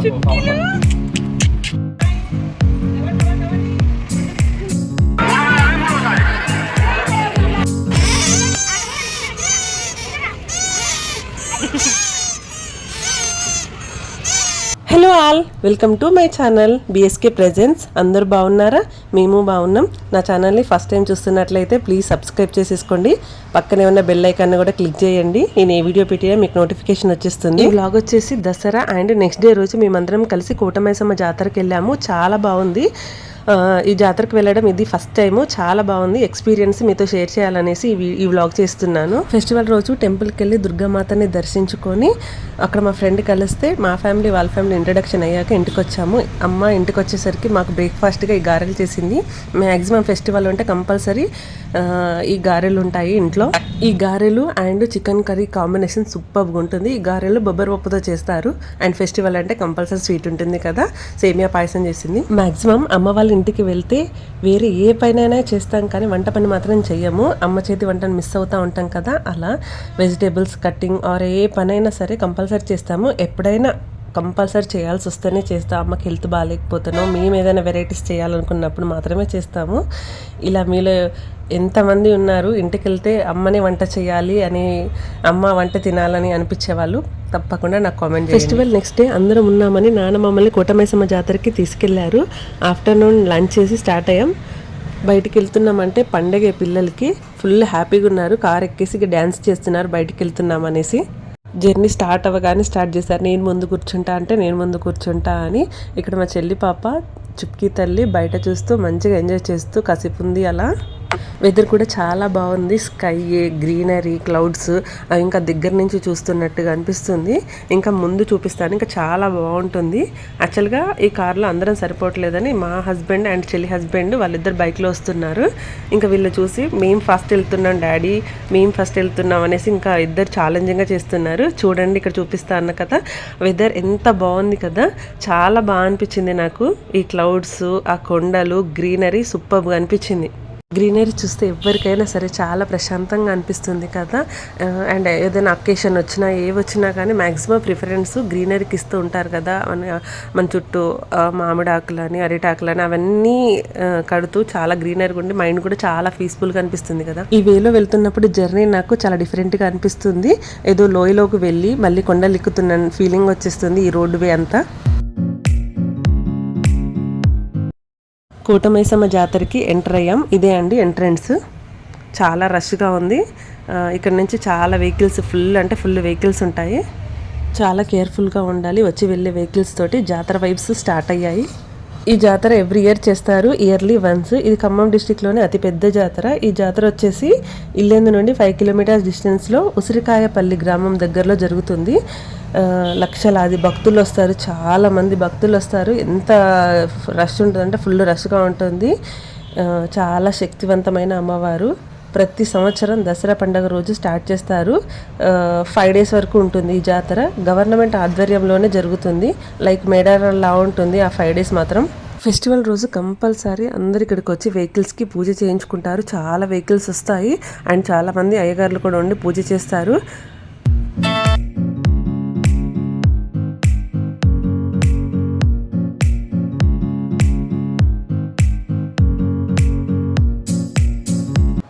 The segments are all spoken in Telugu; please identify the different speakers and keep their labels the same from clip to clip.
Speaker 1: Chunky na! Hello all welcome to my channel BSK presents అందరూ బాగున్నారా? మేము బాగున్నాం. నా ఛానల్ని ఫస్ట్ టైం చూస్తున్నట్లయితే ప్లీజ్ సబ్స్క్రైబ్ చేసేసుకోండి. పక్కనే ఉన్న బెల్ ఐకాన్ కూడా క్లిక్ చేయండి. నేను ఏ వీడియో పెట్టినా మీకు నోటిఫికేషన్ వచ్చేస్తుంది. ఈ వచ్చేసి దసరా అండ్ నెక్స్ట్ డే రోజు మేమందరం కలిసి కూటమైసమ్మ జాతరకి వెళ్ళాము. చాలా బాగుంది. ఈ జాతరకు వెళ్ళడం ఇది ఫస్ట్ టైం చాలా బాగుంది. ఎక్స్పీరియన్స్ మీతో షేర్ చేయాలనేసి ఈ ఈ వ్లాగ్ చేస్తున్నాను. ఫెస్టివల్ రోజు టెంపుల్కి వెళ్ళి దుర్గామాతని దర్శించుకొని అక్కడ మా ఫ్రెండ్ కలిస్తే మా ఫ్యామిలీ వాళ్ళ ఫ్యామిలీ ఇంట్రడక్షన్ అయ్యాక ఇంటికి వచ్చాము అమ్మ ఇంటికి వచ్చేసరికి మాకు బ్రేక్ఫాస్ట్గా ఈ గారెలు చేసింది. మ్యాక్సిమం ఫెస్టివల్ ఉంటే కంపల్సరీ ఈ గారెలు ఉంటాయి ఇంట్లో. ఈ గారెలు అండ్ చికెన్ కర్రీ కాంబినేషన్ సూపర్గా ఉంటుంది. ఈ గారెలు బొబ్బరి పప్పుతో చేస్తారు. అండ్ ఫెస్టివల్ అంటే కంపల్సరీ స్వీట్ ఉంటుంది కదా. సేమియా పాయసం చేసింది. మాక్సిమం అమ్మ వాళ్ళ ఇంటికి వెళ్తే వేరే ఏ పైనైనా చేస్తాం కానీ వంట పని మాత్రం చెయ్యము. అమ్మ చేతి వంటను మిస్ అవుతూ ఉంటాం కదా అలా వెజిటేబుల్స్ కట్టింగ్ ఆర్ ఏ పనైనా సరే కంపల్సరీ చేస్తాము. ఎప్పుడైనా కంపల్సరీ చేయాల్సి వస్తేనే చేస్తాం. అమ్మకి హెల్త్ బాగాలేకపోతేనో మేము ఏదైనా వెరైటీస్ చేయాలనుకున్నప్పుడు మాత్రమే చేస్తాము. ఇలా మీలో ఎంతమంది ఉన్నారు ఇంటికి వెళ్తే అమ్మనే వంట చేయాలి అని అమ్మ వంట తినాలని అనిపించే వాళ్ళు తప్పకుండా నాకు కామెంట్ ఫెస్టివల్ నెక్స్ట్ డే అందరం ఉన్నామని నాన్న మమ్మల్ని కోటమైసమ్మ జాతరకి తీసుకెళ్ళారు. ఆఫ్టర్నూన్ లంచ్ చేసి స్టార్ట్ అయ్యాం. బయటికి వెళ్తున్నామంటే పండగ పిల్లలకి ఫుల్ హ్యాపీగా ఉన్నారు. కార్ ఎక్కేసి డ్యాన్స్ చేస్తున్నారు బయటికి వెళ్తున్నాం అనేసి. జర్నీ స్టార్ట్ అవ్వగానే స్టార్ట్ చేశారు. నేను ముందు కూర్చుంటా అంటే నేను ముందు కూర్చుంటా అని. ఇక్కడ మా చెల్లి పాప చుప్కి తల్లి బయట చూస్తూ మంచిగా ఎంజాయ్ చేస్తూ కసిపుంది అలా. వెదర్ కూడా చాలా బాగుంది. స్కై గ్రీనరీ క్లౌడ్స్ అవి ఇంకా దగ్గర నుంచి చూస్తున్నట్టుగా అనిపిస్తుంది. ఇంకా ముందు చూపిస్తాను. ఇంకా చాలా బాగుంటుంది. యాక్చువల్గా ఈ కార్లో అందరం సరిపోవట్లేదని మా హస్బెండ్ అండ్ చెల్లి హస్బెండ్ వాళ్ళిద్దరు బైక్లో వస్తున్నారు. ఇంకా వీళ్ళు చూసి మేము ఫస్ట్ వెళ్తున్నాం డాడీ మేము ఫస్ట్ వెళ్తున్నాం అనేసి ఇంకా ఇద్దరు ఛాలెంజింగ్గా చేస్తున్నారు. చూడండి ఇక్కడ చూపిస్తా అన్న కదా వెదర్ ఎంత బాగుంది కదా. చాలా బాగా అనిపించింది నాకు. ఈ క్లౌడ్స్ ఆ కొండలు గ్రీనరీ సూపర్గా అనిపించింది. గ్రీనరీ చూస్తే ఎవరికైనా సరే చాలా ప్రశాంతంగా అనిపిస్తుంది కదా. అండ్ ఏదైనా అకేషన్ వచ్చినా ఏ వచ్చినా కానీ మ్యాక్సిమం ప్రిఫరెన్స్ గ్రీనరీకి ఇస్తూ ఉంటారు కదా. మన మన చుట్టూ మామిడాకులని అరిటాకులని అవన్నీ కడుతూ చాలా గ్రీనరీగా ఉండి మైండ్ కూడా చాలా పీస్ఫుల్గా అనిపిస్తుంది కదా. ఈ వేలో వెళ్తున్నప్పుడు జర్నీ నాకు చాలా డిఫరెంట్గా అనిపిస్తుంది. ఏదో లోయలోకి వెళ్ళి మళ్ళీ కొండలు ఎక్కుతున్న ఫీలింగ్ వచ్చేస్తుంది ఈ రోడ్డు వే అంతా. కూటమైసమ్మ జాతరకి ఎంటర్ అయ్యాం. ఇదే అండి ఎంట్రన్స్ చాలా రష్గా ఉంది. ఇక్కడ నుంచి చాలా వెహికల్స్ ఫుల్ అంటే ఫుల్ వెహికల్స్ ఉంటాయి. చాలా కేర్ఫుల్గా ఉండాలి. వచ్చి వెళ్ళే వెహికల్స్ తోటి జాతర వైబ్స్ స్టార్ట్ అయ్యాయి. ఈ జాతర ఎవ్రీ ఇయర్ చేస్తారు. ఇయర్లీ వన్స్ ఇది ఖమ్మం డిస్టిక్లోనే అతి పెద్ద జాతర. ఈ జాతర వచ్చేసి ఇల్లెందు నుండి ఫైవ్ కిలోమీటర్స్ డిస్టెన్స్లో ఉసిరికాయపల్లి గ్రామం దగ్గరలో జరుగుతుంది. లక్షలాది భక్తులు వస్తారు. చాలామంది భక్తులు వస్తారు. ఎంత రష్ ఉంటుందంటే ఫుల్ రష్గా ఉంటుంది. చాలా శక్తివంతమైన అమ్మవారు. ప్రతి సంవత్సరం దసరా పండుగ రోజు స్టార్ట్ చేస్తారు. ఫైవ్ డేస్ వరకు ఉంటుంది ఈ జాతర. గవర్నమెంట్ ఆధ్వర్యంలోనే జరుగుతుంది. లైక్ మేడారంలా ఉంటుంది. ఆ ఫైవ్ డేస్ మాత్రం ఫెస్టివల్ రోజు కంపల్సరీ అందరు ఇక్కడికి వచ్చి వెహికల్స్కి పూజ చేయించుకుంటారు. చాలా వెహికల్స్ వస్తాయి. అండ్ చాలామంది అయ్యగారులు కూడా ఉండి పూజ చేస్తారు.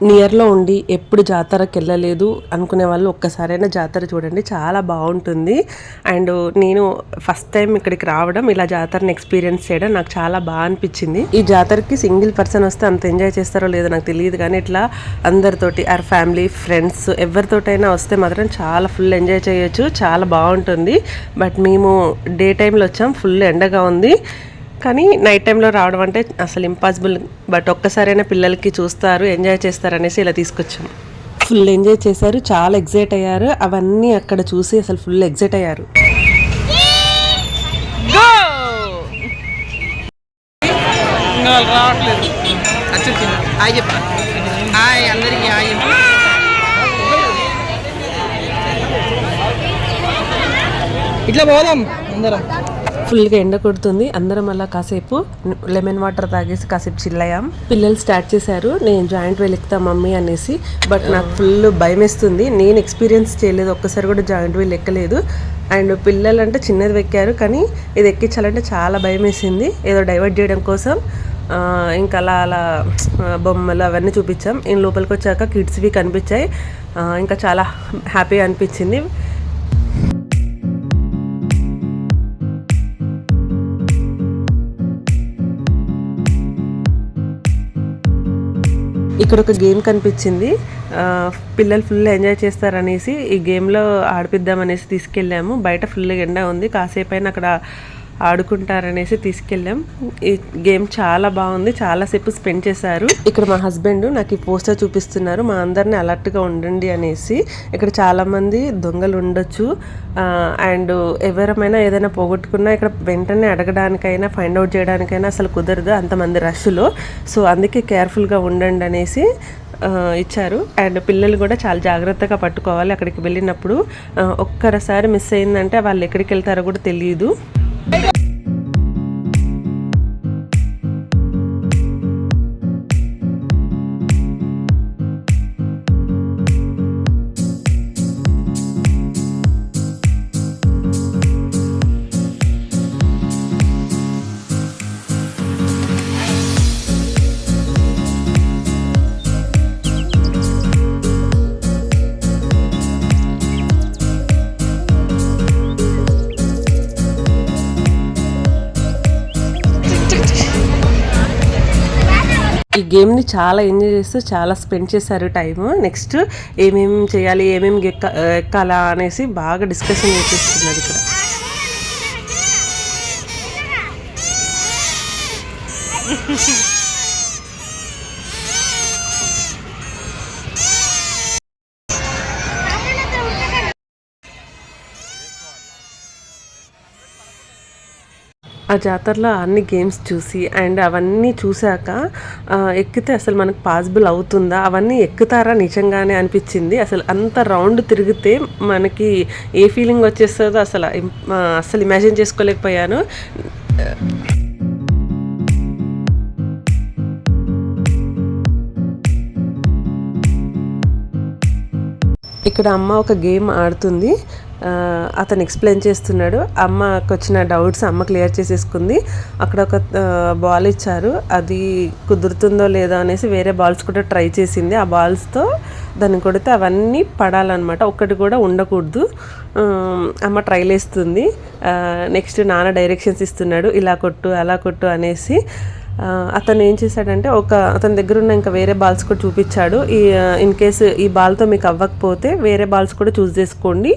Speaker 1: నియర్లో ఉండి ఎప్పుడు జాతరకి వెళ్ళలేదు అనుకునే వాళ్ళు ఒక్కసారైనా జాతర చూడండి. చాలా బాగుంటుంది. అండ్ నేను ఫస్ట్ టైం ఇక్కడికి రావడం ఇలా జాతరని ఎక్స్పీరియన్స్ చేయడం నాకు చాలా బాగా అనిపించింది. ఈ జాతరకి సింగిల్ పర్సన్ వస్తే అంత ఎంజాయ్ చేస్తారో లేదో నాకు తెలియదు కానీ ఇట్లా అందరితోటి ఆర్ ఫ్యామిలీ ఫ్రెండ్స్ ఎవరితోటైనా వస్తే మాత్రం చాలా ఫుల్ ఎంజాయ్ చేయొచ్చు. చాలా బాగుంటుంది. బట్ మేము డే టైంలో వచ్చాం. ఫుల్ ఎండగా ఉంది. కానీ నైట్ టైంలో రావడం అంటే అసలు ఇంపాసిబుల్ బట్ ఒక్కసారైనా పిల్లలకి చూస్తారు ఎంజాయ్ చేస్తారు అనేసి ఇలా తీసుకొచ్చాం. ఫుల్ ఎంజాయ్ చేశారు చాలా ఎగ్జైట్ అయ్యారు. అవన్నీ అక్కడ చూసి అసలు ఫుల్ ఎగ్జైట్ అయ్యారు.
Speaker 2: రావట్లేదు. అందరికీ. ఇట్లా పోదాం అందరం
Speaker 1: ఫుల్గా ఎండ కొడుతుంది. అందరం అలా కాసేపు లెమన్ వాటర్ తాగేసి కాసేపు చిల్లయ్యాం పిల్లలు స్టార్ట్ చేశారు. నేను జాయింట్ వీల్ ఎక్కుతా మమ్మీ అనేసి. బట్ నాకు ఫుల్ భయం వేస్తుంది. నేను ఎక్స్పీరియన్స్ చేయలేదు. ఒక్కసారి కూడా జాయింట్ వీల్ ఎక్కలేదు అండ్ పిల్లలు అంటే చిన్నది ఎక్కారు కానీ ఇది ఎక్కించాలంటే చాలా భయం వేసింది. ఏదో డైవర్ట్ చేయడం కోసం. ఇంకా అలా అలా బొమ్మలు అవన్నీ చూపించాం. నేను లోపలికి వచ్చాక కిడ్స్వి కనిపించాయి. ఇంకా చాలా హ్యాపీగా అనిపించింది. ఇక్కడ ఒక గేమ్ కనిపించింది. ఆ, పిల్లలు ఫుల్ ఎంజాయ్ చేస్తారనేసి ఈ గేమ్లో ఆడిపిద్దామనేసి తీసుకెళ్ళాము. బయట ఫుల్ ఎండ ఉంది. కాసేపు అయినా అక్కడ ఆడుకుంటారనేసి తీసుకెళ్ళాం. ఈ గేమ్ చాలా బాగుంది. చాలాసేపు స్పెండ్ చేశారు. ఇక్కడ మా హస్బెండ్ నాకు ఈ పోస్టర్ చూపిస్తున్నారు. మా అందరిని అలర్ట్గా ఉండండి అనేసి. ఇక్కడ చాలామంది దొంగలు ఉండొచ్చు. అండ్ ఎవరమైనా ఏదైనా పోగొట్టుకున్నా ఇక్కడ వెంటనే అడగడానికైనా ఫైండ్ అవుట్ చేయడానికైనా అసలు కుదరదు. అంతమంది రష్లో. సో అందుకే కేర్ఫుల్గా ఉండండి అనేసి ఇచ్చారు. అండ్ పిల్లలు కూడా చాలా జాగ్రత్తగా పట్టుకోవాలి అక్కడికి వెళ్ళినప్పుడు. ఒక్కసారి మిస్ అయిందంటే వాళ్ళు ఎక్కడికి వెళ్తారో కూడా తెలియదు. గేమ్ని చాలా ఎంజాయ్ చేస్తూ చాలా స్పెండ్ చేశారు టైం నెక్స్ట్ ఏమేమి చేయాలి ఏమేమి ఎక్క ఎక్కాలా అనేసి బాగా డిస్కషన్ చేసేస్తున్నారు ఇక్కడ. ఆ జాతరలో అన్ని గేమ్స్ చూసి అండ్ అవన్నీ చూశాక ఎక్కితే అసలు మనకు పాసిబుల్ అవుతుందా? అవన్నీ ఎక్కుతారా నిజంగానే అనిపించింది. అసలు అంత రౌండ్ తిరిగితే మనకి ఏ ఫీలింగ్ వచ్చేస్తుందో అసలు అసలు ఇమాజిన్ చేసుకోలేకపోయాను. ఇక్కడ అమ్మ ఒక గేమ్ ఆడుతుంది. అతను ఎక్స్ప్లెయిన్ చేస్తున్నాడు. అమ్మకు వచ్చిన డౌట్స్ అమ్మ క్లియర్ చేసేసుకుంది. అక్కడ ఒక బాల్ ఇచ్చారు. అది కుదురుతుందో లేదో అనేసి వేరే బాల్స్ కూడా ట్రై చేసింది. ఆ బాల్స్తో దాన్ని కొడితే అవన్నీ పడాలన్నమాట. ఒక్కటి కూడా ఉండకూడదు. అమ్మ ట్రైల్ వేస్తుంది నెక్స్ట్ నాన్న డైరెక్షన్స్ ఇస్తున్నాడు. ఇలా కొట్టు అలా కొట్టు అనేసి అతను ఏం చేశాడంటే ఒక అతని దగ్గర ఉన్న ఇంకా వేరే బాల్స్ కూడా చూపించాడు. ఈ ఇన్ కేసు ఈ బాల్తో మీకు అవ్వకపోతే వేరే బాల్స్ కూడా చూస్ చేసుకోండి.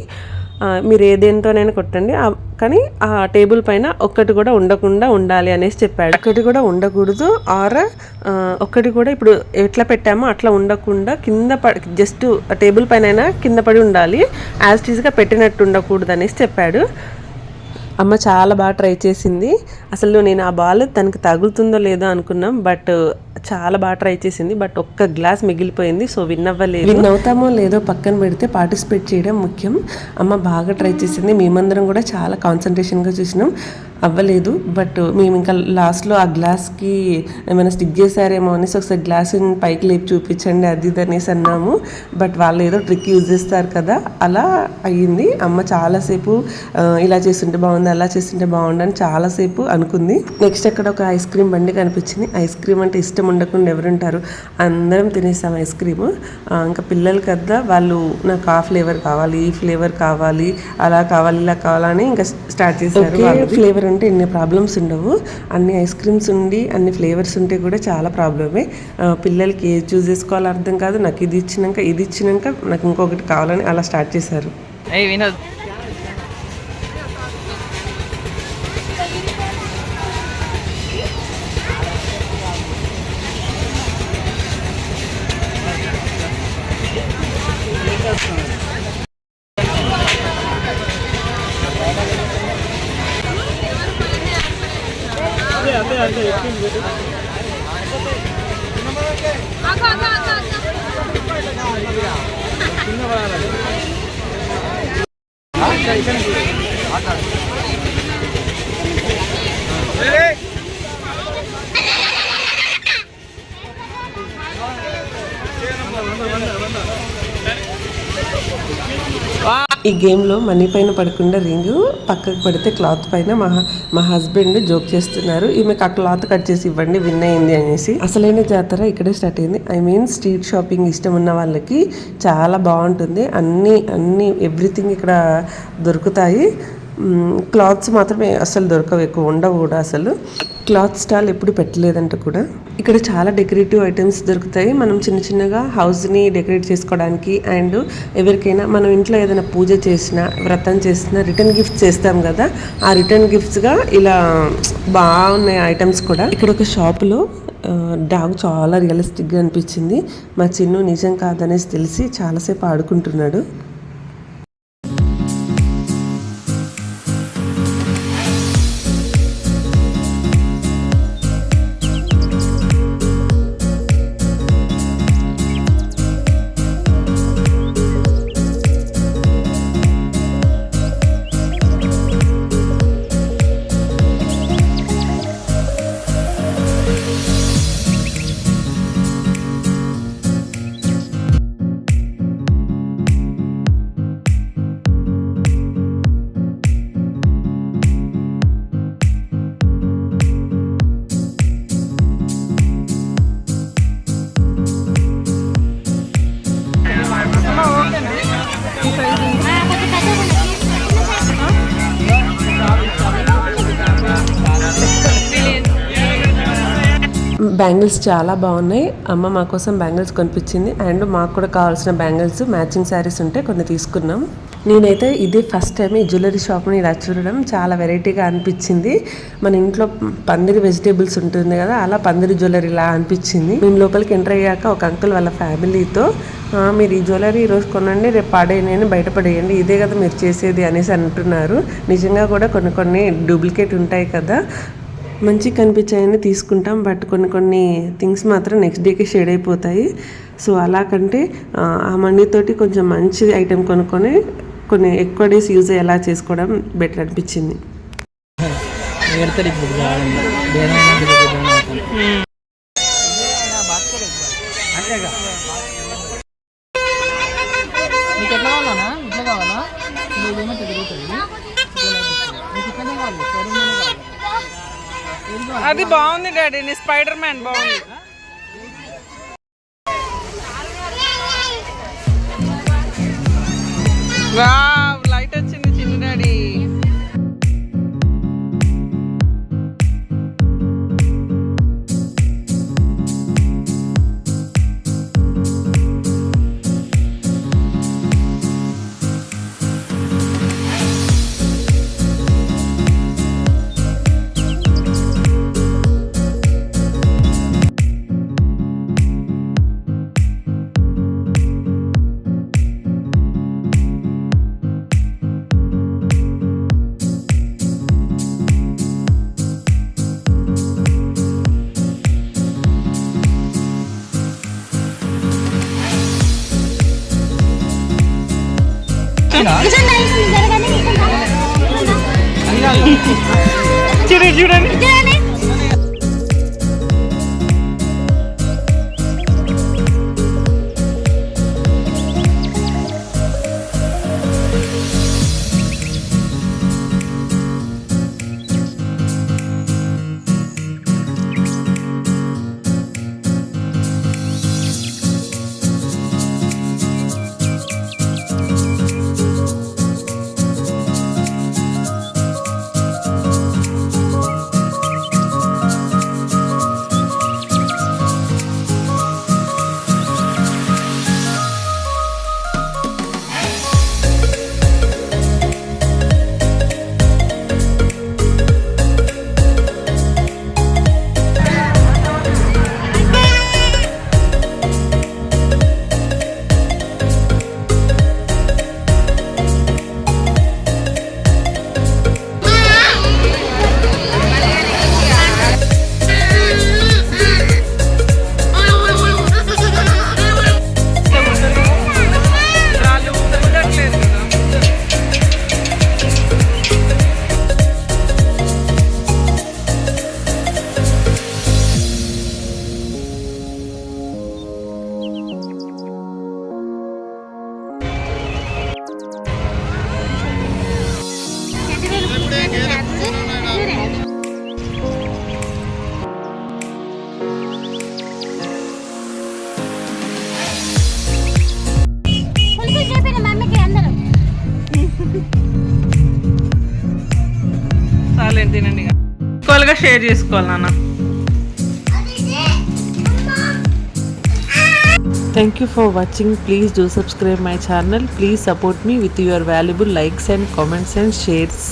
Speaker 1: మీరు ఏ దేనితోనైనా కొట్టండి కానీ ఆ టేబుల్ పైన ఒక్కటి కూడా ఉండకుండా ఉండాలి అనేసి చెప్పాడు. ఒక్కటి కూడా ఉండకూడదు. ఆర్ ఒక్కటి కూడా ఇప్పుడు ఎట్లా పెట్టామో అట్లా ఉండకుండా కింద పడి జస్ట్ టేబుల్ పైన కింద పడి ఉండాలి. యాజ్ టీజ్గా పెట్టినట్టు ఉండకూడదు అనేసి చెప్పాడు. అమ్మ చాలా బాగా ట్రై చేసింది. అసలు నేను ఆ బాల్ తనకు తగులుతుందో లేదో అనుకున్నాం బట్ చాలా బాగా ట్రై చేసింది. బట్ ఒక్క గ్లాస్ మిగిలిపోయింది సో విన్ అవ్వలేదు. విన్ అవుతామో లేదో పక్కన పెడితే పార్టిసిపేట్ చేయడం ముఖ్యం. అమ్మ బాగా ట్రై చేసింది. మేమందరం కూడా చాలా కాన్సన్ట్రేషన్గా చూసినాం. అవ్వలేదు బట్ మేము ఇంకా లాస్ట్లో ఆ గ్లాస్కి ఏమైనా స్టిక్ చేశారేమో అనేసి ఒకసారి గ్లాస్ పైకి లేపి చూపించండి అది ఇది అనేసి అన్నాము. బట్ వాళ్ళు ఏదో ట్రిక్ యూజ్ చేస్తారు కదా అలా అయ్యింది. అమ్మ చాలాసేపు ఇలా చేస్తుంటే బాగుంది అలా చేస్తుంటే బాగుంది అని చాలాసేపు అనుకుంది. నెక్స్ట్ అక్కడ ఒక ఐస్ క్రీమ్ బండి కనిపించింది. ఐస్ క్రీమ్ అంటే ఇష్టం ఉండకుండా ఎవరుంటారు అందరం తినేసాం ఐస్ క్రీమ్. ఇంకా పిల్లలు కదా వాళ్ళు నాకు ఆ ఫ్లేవర్ కావాలి ఈ ఫ్లేవర్ కావాలి అలా కావాలి ఇలా కావాలని ఇంకా స్టార్ట్ చేశారు ఫ్లేవర్ అంటే ఎన్ని ప్రాబ్లమ్స్ ఉండవు. అన్ని ఐస్ క్రీమ్స్ ఉండి అన్ని ఫ్లేవర్స్ ఉంటే కూడా చాలా ప్రాబ్లమే పిల్లలకి ఏది చూస్ చేసుకోవాలో అర్థం కాదు. నాకు ఇది ఇచ్చినాక ఇది ఇచ్చినాక నాకు ఇంకొకటి కావాలని అలా స్టార్ట్ చేశారు.
Speaker 2: వినోద్ আচ্ছা এখানে আচ্ছা
Speaker 1: ఈ గేమ్లో మనీ పైన పడకుండా రింగ్ పక్కకు పడితే క్లాత్ పైన మా మా హస్బెండ్ జోక్ చేస్తున్నారు. ఈమెకు ఆ క్లాత్ కట్ చేసి ఇవ్వండి విన్ అయింది అనేసి. అసలైన జాతర ఇక్కడే స్టార్ట్ అయింది. ఐ మీన్ స్ట్రీట్ షాపింగ్ ఇష్టం ఉన్న వాళ్ళకి చాలా బాగుంటుంది. అన్నీ అన్ని ఎవ్రీథింగ్ ఇక్కడ దొరుకుతాయి. క్లాత్స్ మాత్రమే అసలు దొరకవు ఎక్కువ ఉండవు కూడా అసలు. క్లాత్ స్టాల్ ఎప్పుడు పెట్టలేదంట కూడా. ఇక్కడ చాలా డెకరేటివ్ ఐటమ్స్ దొరుకుతాయి. మనం చిన్న చిన్నగా హౌస్ని డెకరేట్ చేసుకోవడానికి అండ్ ఎవరికైనా మనం ఇంట్లో ఏదైనా పూజ చేసినా వ్రతం చేసినా రిటర్న్ గిఫ్ట్స్ చేస్తాం కదా ఆ రిటర్న్ గిఫ్ట్స్గా ఇలా బాగున్నాయి ఐటమ్స్ కూడా. ఇక్కడ ఒక షాప్లో డాగ్ చాలా రియలిస్టిక్గా అనిపించింది. మా చిన్ను నిజం కాదనేసి తెలిసి చాలాసేపు ఆడుకుంటున్నాడు. బ్యాంగిల్స్ చాలా బాగున్నాయి. అమ్మ మా కోసం బ్యాంగిల్స్ కొనిపించింది. అండ్ మాకు కూడా కావాల్సిన బ్యాంగిల్స్ మ్యాచింగ్ శారీస్ ఉంటే కొన్ని తీసుకున్నాం. నేనైతే ఇదే ఫస్ట్ టైం ఈ జ్యువెలరీ షాప్ని ఇలా చూడడం చాలా వెరైటీగా అనిపించింది. మన ఇంట్లో పందిరి వెజిటేబుల్స్ ఉంటుంది కదా అలా పందిరి జ్యువెలరీ ఇలా అనిపించింది. మేము లోపలికి ఎంటర్ అయ్యాక ఒక అంకుల్ వాళ్ళ ఫ్యామిలీతో మీరు ఈ జ్యువెలరీ ఈరోజు కొనండి రేపు పాడేయని బయటపడేయండి ఇదే కదా మీరు చేసేది అనేసి అంటున్నారు. నిజంగా కూడా కొన్ని కొన్ని డూప్లికేట్ ఉంటాయి కదా. మంచి కనిపించాయని తీసుకుంటాం. బట్ కొన్ని కొన్ని థింగ్స్ మాత్రం నెక్స్ట్ డేకి షేడ్ అయిపోతాయి. సో అలా కంటే ఆ, మనీతోటి కొంచెం మంచి ఐటెం కొనుక్కొని కొన్ని ఎక్కువ డేస్ యూజ్ ఎలా చేసుకోవడం బెటర్ అనిపించింది.
Speaker 2: అది బాగుంది డాడీ నీ స్పైడర్ మ్యాన్ బాగుంది వావ్ సరే తినండి ఈక్వల్గా షేర్ చేసుకోవాలి నాన్న
Speaker 1: thank you for watching please do subscribe my channel please support me with your valuable likes and comments and shares